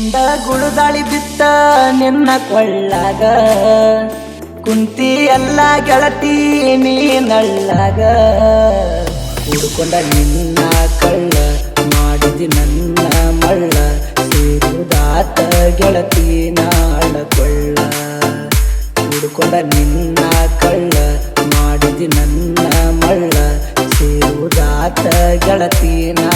ಗುಂಡ ಗುಳುದಾಳಿ ಬಿತ್ತ ನಿನ್ನ ಕೊಳ್ಳಾಗ. ಕುಂತಿ ಎಲ್ಲ ಗೆಳತಿ ನೀನಳ್ಳಾಗ ಹುಡ್ಕೊಂಡ ನಿನ್ನ ಕಳ್ಳ, ಮಾಡಿದಿ ನನ್ನ ಮಳ್ಳ. ಸೇರುದಾತ ಗೆಳತಿ ನಾಳ ಕೊಳ್ಳ. ಹುಡ್ಕೊಂಡ ನಿನ್ನ ಕಳ್ಳ, ಮಾಡಿದಿ ನನ್ನ ಮಳ್ಳ. ಸೇರುದಾತ ಗೆಳತಿ ನಾಳ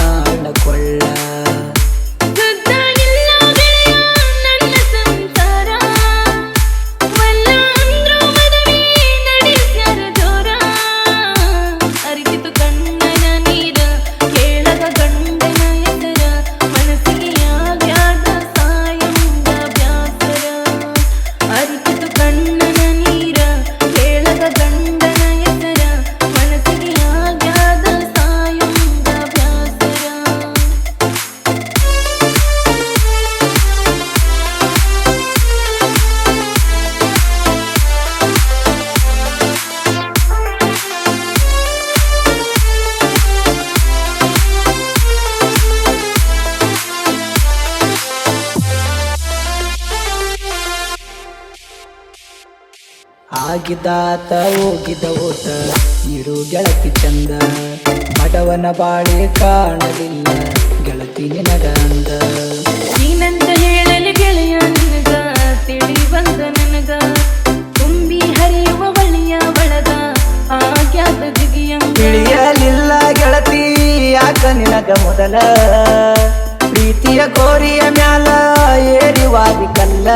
ಆಗಿದಾತ ಹೋಗಿದ ಓಟ ಇರು ಗೆಳತಿ ಚಂದ ಬಡವನ ಬಾಳೆ ಕಾಣಲಿಲ್ಲ ಗೆಳತಿ ನಿನಗ ಅಂದ. ನೀನಂತ ಹೇಳಲಿ ಗೆಳೆಯ ನಿನಗ ತಿಳಿ ಬಂದ ನನಗ. ತುಂಬಿ ಹರಿಯುವ ಬಳಿಯ ಬಳಗ ಆಗ್ಯಾದ ಜಿಗಿಯ ತಿಳಿಯಲಿಲ್ಲ ಗೆಳತಿ ಯಾಕ ನಿನಗ ಮೊದಲ. ಪ್ರೀತಿಯ ಕೋರಿಯ ಮ್ಯಾಲ ಏರಿವಾದಿ ಕಲ್ಲ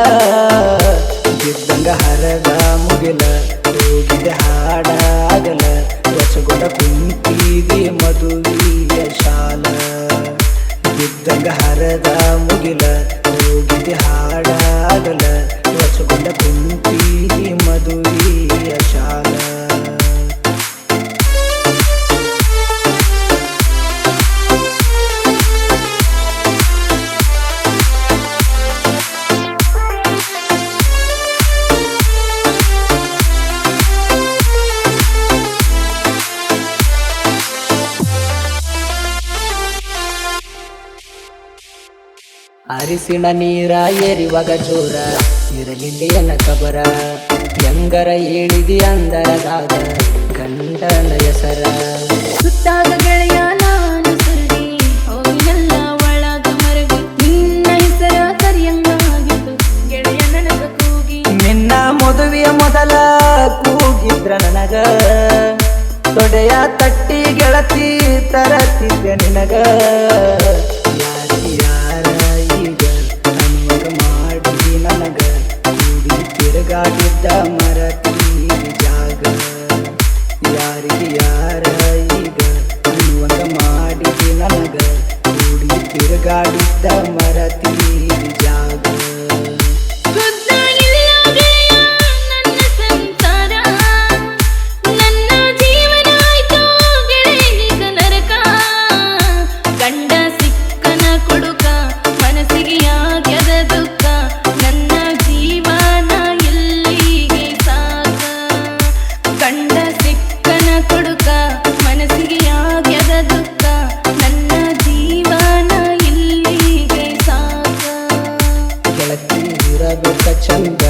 ಬಿದ್ದಂಗ ಹರದ ಮುಗಿಲ ಹೋಗಿದೆ ಹಾಡಾಗಲ ರಸಗೊಡ ಕುಂತಿದಿ ಮದುವೆಯ ಶಾಲ. ಗಿದ್ದಂಗ ಹರದ ಮುಗಿಲ ಹೋಗಿದೆ ಹಾಡಾಗಲ ರಸಗೊಂಡ ಕುಂತಿದಿ ಮದುವೆಯ ಶಾಲ. ಅರಿಸಿಣ ನೀರ ಏರಿವಾಗ ಜೋರ. ಇರಲಿಲ್ಲ ಕಬರ. ಹೆಂಗರ ಹೇಳಿದಿ ಅಂದರದಾದ ಗಂಡನ ಹೆಸರ. ಸುತ್ತಾಗ ಗೆಳೆಯ ನಾನು ಸುರುಗಿ ಹೋಗಿನಲ್ಲ ಒಳಗ ಮರಗಿ ನಿನ್ನ ಹೆಸರ ಕರಿಯಂಗಾಗಿತ್ತು ಗೆಳೆಯ ನನಗ ಕೂಗಿ. ನಿನ್ನ ಮದುವೆಯ ಮೊದಲ ಕೂಗಿದ್ರ ನನಗ. ತೊಡೆಯ ತಟ್ಟಿ ಗೆಳತಿ ತರತಿದ್ದೆ ನಿನಗ. ತಿರುಗಾಡಿದ್ದ ಮರತಿ ಜಾಗ? ಯಾರಿಗೆ ಯಾರ ಈಗ? ಅನ್ನುವಂಗ ಮಾಡಿದೆ ನನಗ. ಕೂಡಿ ತಿರುಗಾಡಿದ್ದ ಮರತಿ ಜಾಗ. ಅಕ್ಕನ ಕೊಡುಕ ದುಃಖ. ನನ್ನ ಜೀವನ ಇಲ್ಲಿಗೆ ಸಾಂಗ. ಗೆಳತಿ ಇರಬೇಕ ಚಂದ.